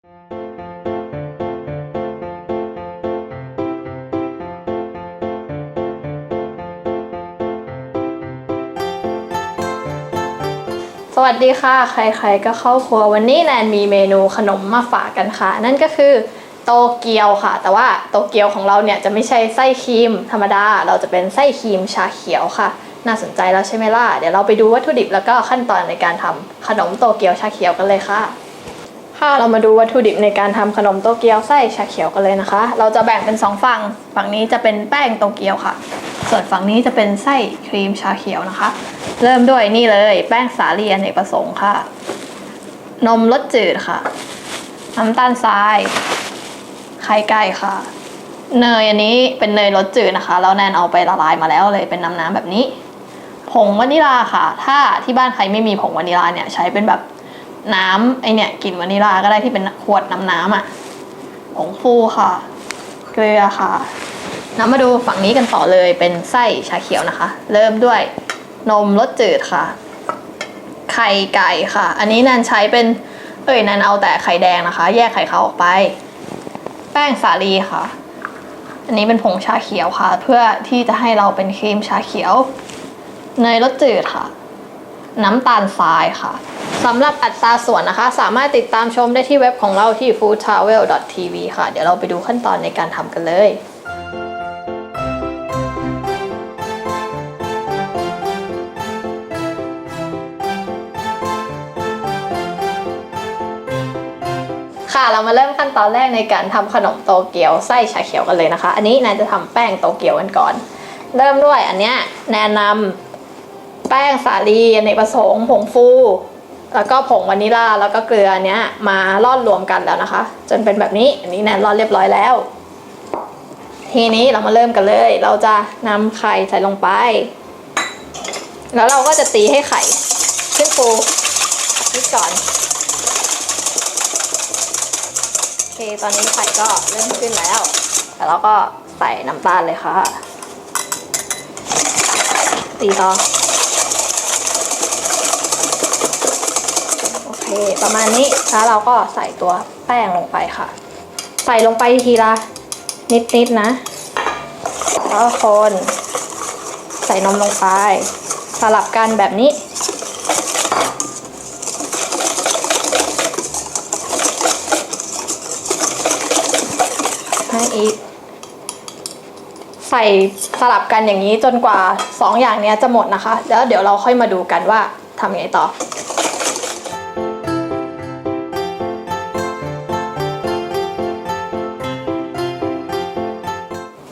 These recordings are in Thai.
สวัสดีค่ะ ใครๆก็เข้าครัววันนี้แนนมีเมนูขนมมาฝากกันค่ะ นั่นก็คือโตเกียวค่ะ แต่ว่าโตเกียวของเราเนี่ยจะไม่ใช่ไส้ครีมธรรมดา เราจะเป็นไส้ครีมชาเขียวค่ะ น่าสนใจแล้วใช่ไหมล่ะ เดี๋ยวเราไปดูวัตถุดิบแล้วก็ขั้นตอนในการทำขนมโตเกียวชาเขียวกันเลยค่ะ ค่ะเรามาดูวัตถุดิบในการทำขนมโตเกียวไส้ชาเขียวกันเลยนะคะ เราจะแบ่งเป็นสองฝั่ง ฝั่งนี้จะเป็นแป้งโตเกียวค่ะ ส่วนฝั่งนี้จะเป็นไส้ครีมชาเขียวนะคะ เริ่มด้วยนี่เลยแป้งสาลีอเนกประสงค์ค่ะ นมรสจืดค่ะน้ำตาลทรายไข่ไก่ค่ะ เนยอันนี้เป็นเนยรสจืดนะคะ แล้วแนนเอาไปละลายมาแล้วเลยเป็นน้ำๆแบบนี้ ผงวานิลาค่ะ ถ้าที่บ้านใครไม่มีผงวานิลาเนี่ยใช้เป็นแบบ น้ำไอเนี่ยกลิ่นวานิลาก็ได้ที่เป็นขวดน้ำน้ำอะผงฟูค่ะ เกลือค่ะนำมาดูฝั่งนี้กันต่อเลยเป็นไส้ชาเขียวนะคะ เริ่มด้วยนมรสจืดค่ะ ไข่ไก่ค่ะ อันนี้แนนใช้เป็นเอ้ยแนนเอาแต่ไข่แดงนะคะ แยกไข่ขาวออกไป แป้งสาลีค่ะ อันนี้เป็นผงชาเขียวค่ะ เพื่อที่จะให้เราเป็นครีมชาเขียวเนยรสจืดค่ะ น้ำตาลทรายค่ะ สำหรับอัตราส่วนนะคะ สามารถติดตามชมได้ที่เว็บของเราที่ foodtravel.tv ค่ะ เดี๋ยวเราไปดูขั้นตอนในการทำกันเลยค่ะเรามาเริ่มขั้นตอนแรกในการทำขนมโตเกียวไส้ชาเขียวกันเลยนะคะ อันนี้แนนจะทำแป้งโตเกียวกันก่อน เริ่มด้วยอันเนี้ยแนะนำแป้งสาลีอเนกประสงค์ผงฟู แล้วก็ผงวานิลาแล้วก็เกลือเนี้ยมาร่อนรวมกันแล้วนะคะ จนเป็นแบบนี้อันนี้แนนร่อนเรียบร้อยแล้ว ทีนี้เรามาเริ่มกันเลย เราจะนำไข่ใส่ลงไป แล้วเราก็จะตีให้ไข่ขึ้นฟูนิดก่อนโอเคตอนนี้ไข่ก็เริ่มขึ้นแล้วแล้วเราก็ใส่น้ำตาลเลยค่ะตีต่อ โอเค ประมาณนี้แล้วเราก็ใส่ตัวแป้งลงไปค่ะ ใส่ลงไปทีละนิดๆนะแล้วคนใส่นมลงไป สลับกันแบบนี้ ให้อีก ใส่สลับกันอย่างนี้จนกว่า 2 อย่างนี้จะหมดนะคะ แล้วเดี๋ยวเราค่อยมาดูกันว่าทำยังไงต่อ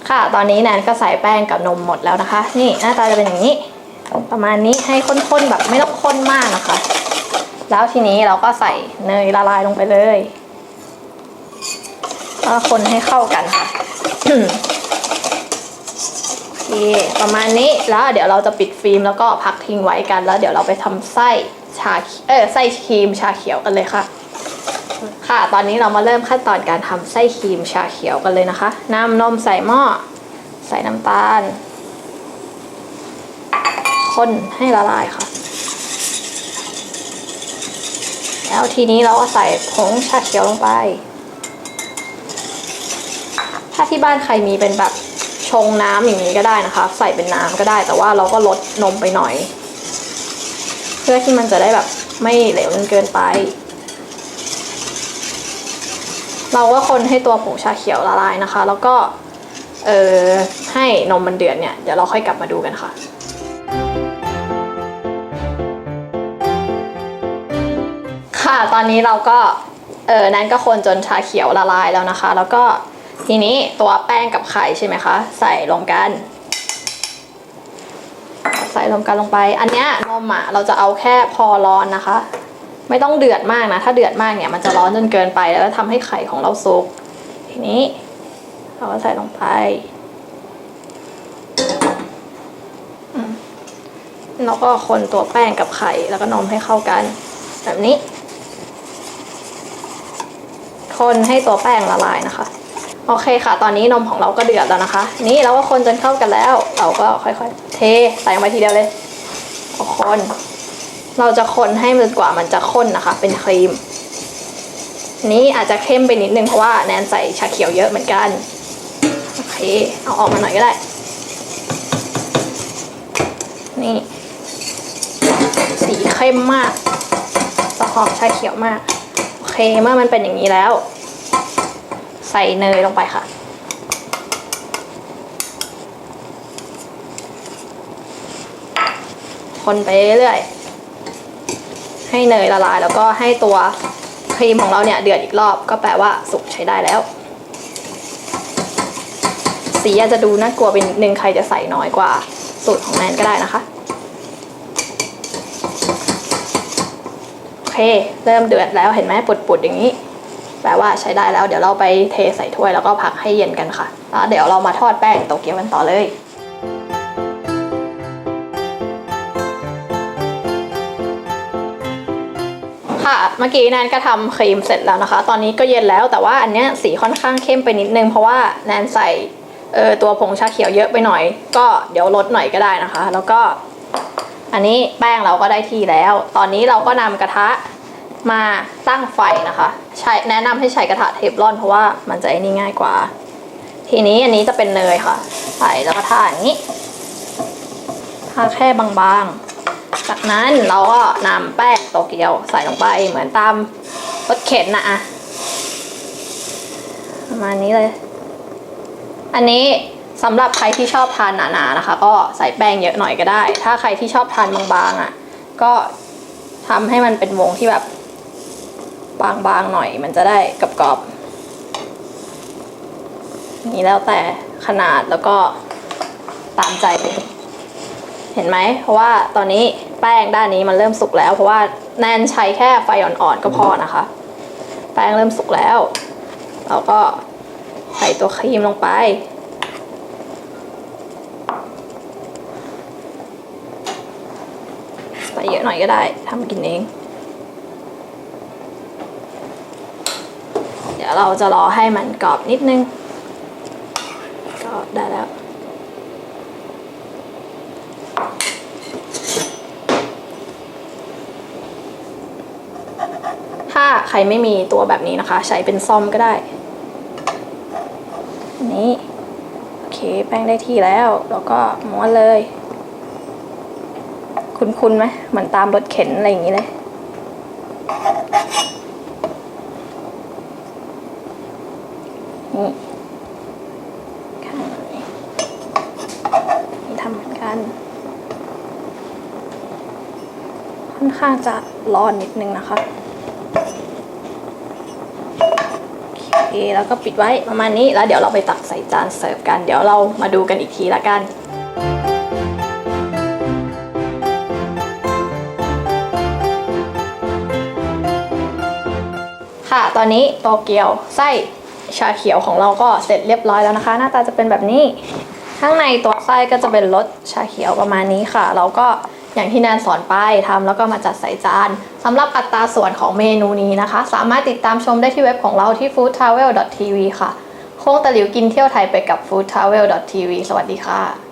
ค่ะ ตอนนี้แนนก็ใส่แป้งกับนมหมดแล้วนะคะ นี่หน้าตาจะเป็นอย่างนี้ ประมาณนี้ให้ข้นๆแบบไม่ต้องข้นมากนะคะ แล้วทีนี้เราก็ใส่เนยละลายลงไปเลยแล้วคนให้เข้ากันค่ะโอเคประมาณนี้แล้วเดี๋ยวเราจะปิดฟิล์มแล้วก็พักทิ้งไว้กันแล้ว เดี๋ยวเราไปทำไส้ชาเออไส้ครีมชาเขียวกันเลยค่ะ ค่ะ ตอนนี้เรามาเริ่มขั้นตอนการทำไส้ครีมชาเขียวกันเลยนะคะ น้ำนมใส่หม้อ ใส่น้ำตาล คนให้ละลายค่ะ แล้วทีนี้เราก็ใส่ผงชาเขียวลงไป ถ้าที่บ้านใครมีเป็นแบบชงน้ำอย่างนี้ก็ได้นะคะ ใส่เป็นน้ำก็ได้ แต่ว่าเราก็ลดนมไปหน่อย เพื่อที่มันจะได้แบบไม่เหลวจนเกินไป เราก็คนให้ตัวผงชาเขียวละลายนะคะ แล้วก็เออให้นมมันเดือดเนี่ยเดี๋ยวเราค่อยกลับมาดูกันค่ะค่ะตอนนี้เราก็เออนั้นก็คนจนชาเขียวละลายแล้วนะคะ แล้วก็ทีนี้ตัวแป้งกับไข่ใช่ไหมคะ ใส่ลงกัน ใส่รวมกันลงไป อันเนี้ยนมอะเราจะเอาแค่พอร้อนนะคะ ไม่ต้องเดือดมากนะ ถ้าเดือดมากเนี่ยมันจะร้อนจนเกินไปแล้วทำให้ไข่ของเราสุก ทีนี้เราก็ใส่ลงไปแล้วก็คนตัวแป้งกับไข่แล้วก็นมให้เข้ากัน แบบนี้ คนให้ตัวแป้งละลายนะคะ โอเคค่ะ ตอนนี้นมของเราก็เดือดแล้วนะคะ นี่เราก็คนจนเข้ากันแล้ว เราก็ค่อยๆ เทใส่ลงไปทีเดียวเลยเอาคน เราจะคนให้มันกว่ามันจะข้นนะคะ เป็นครีม นี้อาจจะเข้มไปนิดนึงเพราะว่าแนนใส่ชาเขียวเยอะเหมือนกันโอเคเอาออกมาหน่อยก็ได้ นี่ สีเข้มมากจะหอมชาเขียวมากโอเคเมื่อมันเป็นอย่างนี้แล้ว ใส่เนยลงไปค่ะคนไปเรื่อยๆ ให้เนยละลาย แล้วก็ให้ตัวครีมของเราเนี่ยเดือดอีกรอบก็แปลว่าสุกใช้ได้แล้ว สีอาจจะดูน่ากลัวไปนิดนึงใครจะใส่น้อยกว่าสูตรของแนนก็ได้นะคะโอเค เริ่มเดือดแล้วเห็นไหมปุดๆอย่างนี้ แปลว่าใช้ได้แล้ว เดี๋ยวเราไปเทใส่ถ้วยแล้วก็พักให้เย็นกันค่ะแล้วเดี๋ยวเรามาทอดแป้งโตเกียวกันต่อเลย ค่ะเมื่อกี้แนนก็ทำครีมเสร็จแล้วนะคะ ตอนนี้ก็เย็นแล้วแต่ว่าอันเนี้ยสีค่อนข้างเข้มไปนิดนึงเพราะว่าแนนใส่เออตัวผงชาเขียวเยอะไปหน่อย ก็เดี๋ยวลดหน่อยก็ได้นะคะ แล้วก็อันนี้แป้งเราก็ได้ที่แล้ว ตอนนี้เราก็นำกระทะมาตั้งไฟนะคะใช้แนะนำให้ใช้กระทะเทฟลอนเพราะว่ามันจะไอ้นี่ง่ายกว่า ทีนี้อันนี้จะเป็นเนยค่ะ ใส่แล้วก็ทาอย่างนี้ทาแค่บางๆ จากนั้นเราก็นำแป้งโตเกียวใส่ลงไปเหมือนตามรถเข็นนะอะประมาณนี้เลย อันนี้สำหรับใครที่ชอบทานหนาๆนะคะ ก็ใส่แป้งเยอะหน่อยก็ได้ ถ้าใครที่ชอบทานบางๆอะ ก็ทำให้มันเป็นวงที่แบบบางๆหน่อย มันจะได้กรอบๆนี่แล้วแต่ขนาดแล้วก็ตามใจเลยเห็นไหม เพราะว่าตอนนี้ แป้งด้านนี้มันเริ่มสุกแล้ว เพราะว่าแนนใช้แค่ไฟอ่อนๆก็พอนะคะ แป้งเริ่มสุกแล้ว เราก็ใส่ตัวครีมลงไปใส่เยอะหน่อยก็ได้ทำกินเอง เดี๋ยวเราจะรอให้มันกรอบนิดนึง ก็ได้แล้ว ถ้าใค รไม่มีตัวแบบนี้นะคะ ใช้เป็นซ่อมก็ได้อันนี้โอเคแป้งได้ที่แล้ว แล้วก็ม้วนเลย คุ้นๆไหมเหมือนตามรถเข็นอะไรอย่างนี้เลยนี่ข้างนนี่ทำเหมือนกัน ค่อนข้างจะร้อนนิดนึงนะคะ โอเค แล้วก็ปิดไว้ประมาณนี้แล้วเดี๋ยวเราไปตักใส่จานเสิร์ฟกัน เดี๋ยวเรามาดูกันอีกทีละกันค่ะตอนนี้โตเกียวไส้ชาเขียวของเราก็เสร็จเรียบร้อยแล้วนะคะ หน้าตาจะเป็นแบบนี้ ข้างในตัวไส้ก็จะเป็นรสชาเขียวประมาณนี้ค่ะ เราก็ อย่างที่แนนสอนไปทำแล้วก็มาจัดใส่จานสำหรับอัตราส่วนของเมนูนี้นะคะ สามารถติดตามชมได้ที่เว็บของเราที่ foodtravel.tv ค่ะ โค้งตะหลิวกินเที่ยวไทยไปกับ foodtravel.tv สวัสดีค่ะ